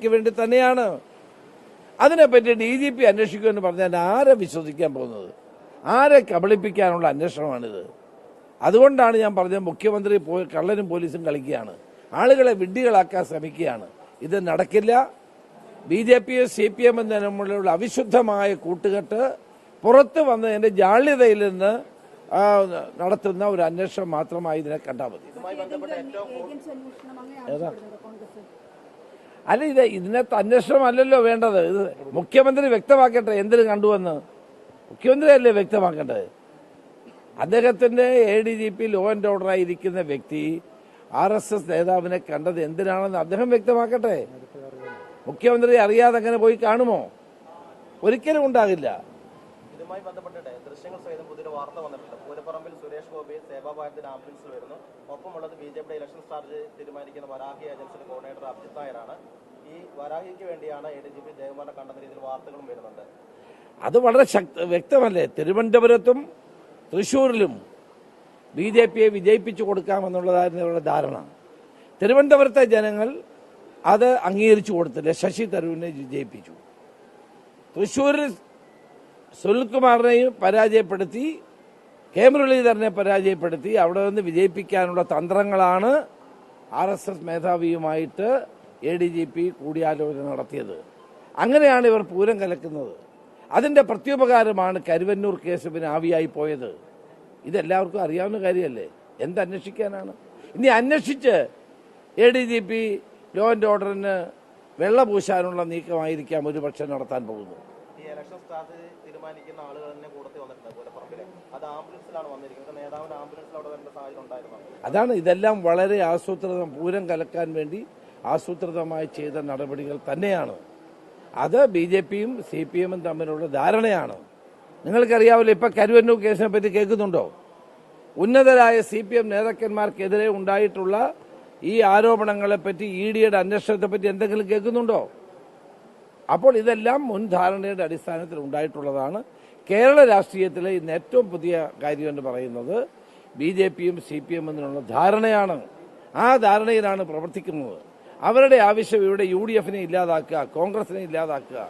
ക്ക് വേണ്ടി തന്നെയാണ്. അതിനെപ്പറ്റി ഡി ജി പി അന്വേഷിക്കുമെന്ന് പറഞ്ഞാൽ ആരെ വിശ്വസിക്കാൻ പോകുന്നത്? ആരെ കബളിപ്പിക്കാനുള്ള അന്വേഷണമാണിത്? അതുകൊണ്ടാണ് ഞാൻ പറഞ്ഞത് മുഖ്യമന്ത്രി കള്ളനും പോലീസും കളിക്കുകയാണ്. ആളുകളെ വിഡ്ഢികളാക്കാൻ ശ്രമിക്കുകയാണ്. ഇത് നടക്കില്ല. B J P C P M തമ്മിലുള്ള അവിശുദ്ധമായ കൂട്ടുകെട്ട് പുറത്തു വന്നതിന്റെ ജാള്യതയിൽ നിന്ന് ആ, നടത്തുന്ന ഒരു അന്വേഷണം മാത്രമായി ഇതിനെ കണ്ടാൽ മതി ഏജൻസി അന്വേഷണം അങ്ങനെ ആവശ്യപ്പെടുന്നുണ്ട് കോൺഗ്രസ് അല്ല ഇത് ഇതിനകത്ത് അന്വേഷണമല്ലല്ലോ വേണ്ടത്. ഇത് മുഖ്യമന്ത്രി വ്യക്തമാക്കട്ടെ എന്തിനു കണ്ടുവന്ന്. മുഖ്യമന്ത്രിയല്ലേ വ്യക്തമാക്കേണ്ടത്? അദ്ദേഹത്തിന്റെ A D G P law and order ആയിരിക്കുന്ന വ്യക്തി ആർ എസ് എസ് നേതാവിനെ കണ്ടത് എന്തിനാണെന്ന് അദ്ദേഹം വ്യക്തമാക്കട്ടെ. മുഖ്യമന്ത്രി അറിയാതെ അങ്ങനെ പോയി കാണുമോ? ഒരിക്കലും ഉണ്ടാകില്ല. ഇതുമായി ബന്ധപ്പെട്ടിട്ട് ദൃശ്യങ്ങൾ സഹിതം പുതിയൊരു വാർത്ത വന്നിട്ടുണ്ട്. പൂരപ്പറമ്പിൽ സുരേഷ് ഗോപി സേവാഭാരത്തിന് ആംബുലൻസിൽ വരുന്നു. ഒപ്പമുള്ളത് ബി ജെ പിയുടെ ഇലക്ഷൻ സ്ട്രാറ്റജി തീരുമാനിക്കുന്ന വരാഹി ഏജൻസിയുടെ കോർഡിനേറ്റർ അഭിജിത് നായരാണ്. ഈ വരാഹിക്ക് വേണ്ടിയാണ് എ ഡി ജി പി ജയകുമാറിനെ കണ്ടെന്ന രീതിയിൽ വാർത്തകളും വരുന്നുണ്ട്. അത് വളരെ വ്യക്തമല്ലേ? തിരുവനന്തപുരത്തും തൃശൂരിലും ബി ജെ പിയെ വിജയിപ്പിച്ചു കൊടുക്കാമെന്നുള്ളതായിരുന്നു ഇവരുടെ ധാരണ. തിരുവനന്തപുരത്തെ ജനങ്ങൾ അത് അംഗീകരിച്ചു കൊടുത്തില്ല. ശശി തരൂരിനെ വിജയിപ്പിച്ചു തൃശൂരിൽ സുനിൽകുമാറിനെയും പരാജയപ്പെടുത്തി കെ മുരളീധരനെ പരാജയപ്പെടുത്തി അവിടെ നിന്ന് വിജയിപ്പിക്കാനുള്ള തന്ത്രങ്ങളാണ് ആർ എസ് എസ് മേധാവിയുമായിട്ട് എ ഡി ജി പി കൂടിയാലോചന നടത്തിയത്. അങ്ങനെയാണ് ഇവർ പൂരം കലക്കുന്നത്. അതിന്റെ പ്രത്യുപകാരമാണ് കരുവന്നൂർ കേസ് പിന്നെ ആവിയായി പോയത്. ഇതെല്ലാവർക്കും അറിയാവുന്ന കാര്യമല്ലേ? എന്തന്വേഷിക്കാനാണ് ഇനി അന്വേഷിച്ച് A D G P law and ഓർഡറിന് വെള്ള പൂശാനുള്ള നീക്കമായിരിക്കാം ഒരുപക്ഷെ നടത്താൻ പോകുന്നത്. ഇലക്ഷൻ സ്ട്രാറ്റജി തീരുമാനിക്കുന്ന ആളുകൾ തന്നെ കൂടത്തിൽ വന്നിട്ടുണ്ട് പൂരപ്പറമ്പിൽ അത് ആംബുലൻസിലാണ് വന്നിരിക്കുന്നത്. നേതാവിന് ആംബുലൻസിൽ അവിടെ വരേണ്ട സാഹചര്യം ഉണ്ടായിരുന്നു അതാണ് ഇതെല്ലാം വളരെ ആസൂത്രിതം പൂരം കലക്കാൻ വേണ്ടി ആസൂത്രിതമായി ചെയ്ത നടപടികൾ തന്നെയാണ്. അത് ബി ജെ പിയും സി പി എമ്മും തമ്മിലുള്ള ധാരണയാണ്. നിങ്ങൾക്കറിയാവില്ല ഇപ്പൊ കരുവന്നൂർ കേസിനെ പറ്റി കേൾക്കുന്നുണ്ടോ? ഉന്നതരായ സി പി എം നേതാക്കന്മാർക്കെതിരെ ഉണ്ടായിട്ടുള്ള ഈ ആരോപണങ്ങളെ പറ്റി ഇ ഡിയുടെ അന്വേഷണത്തെ പറ്റി എന്തെങ്കിലും കേൾക്കുന്നുണ്ടോ? അപ്പോൾ ഇതെല്ലാം മുൻ ധാരണയുടെ അടിസ്ഥാനത്തിൽ ഉണ്ടായിട്ടുള്ളതാണ്. കേരള രാഷ്ട്രീയത്തിലെ ഇന്ന് ഏറ്റവും പുതിയ കാര്യം എന്ന് പറയുന്നത് ബി ജെ പിയും സി പി എം എന്നുള്ള ധാരണയാണ്. ആ ധാരണയിലാണ് പ്രവർത്തിക്കുന്നത്. അവരുടെ ആവശ്യം ഇവിടെ യു ഡി എഫിനെ ഇല്ലാതാക്കുക കോൺഗ്രസിനെ ഇല്ലാതാക്കുക.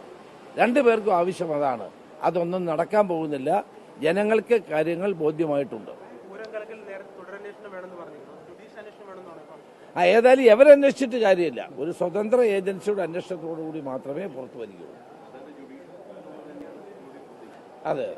രണ്ടുപേർക്കും ആവശ്യം അതാണ്. അതൊന്നും നടക്കാൻ പോകുന്നില്ല. ജനങ്ങൾക്ക് കാര്യങ്ങൾ ബോധ്യമായിട്ടുണ്ട്. ആ ഏതായാലും എവരന്വേഷിച്ചിട്ട് കാര്യമില്ല. ഒരു സ്വതന്ത്ര ഏജൻസിയുടെ അന്വേഷണത്തോടു കൂടി മാത്രമേ പുറത്തു വരികയുള്ളൂ. അതെ.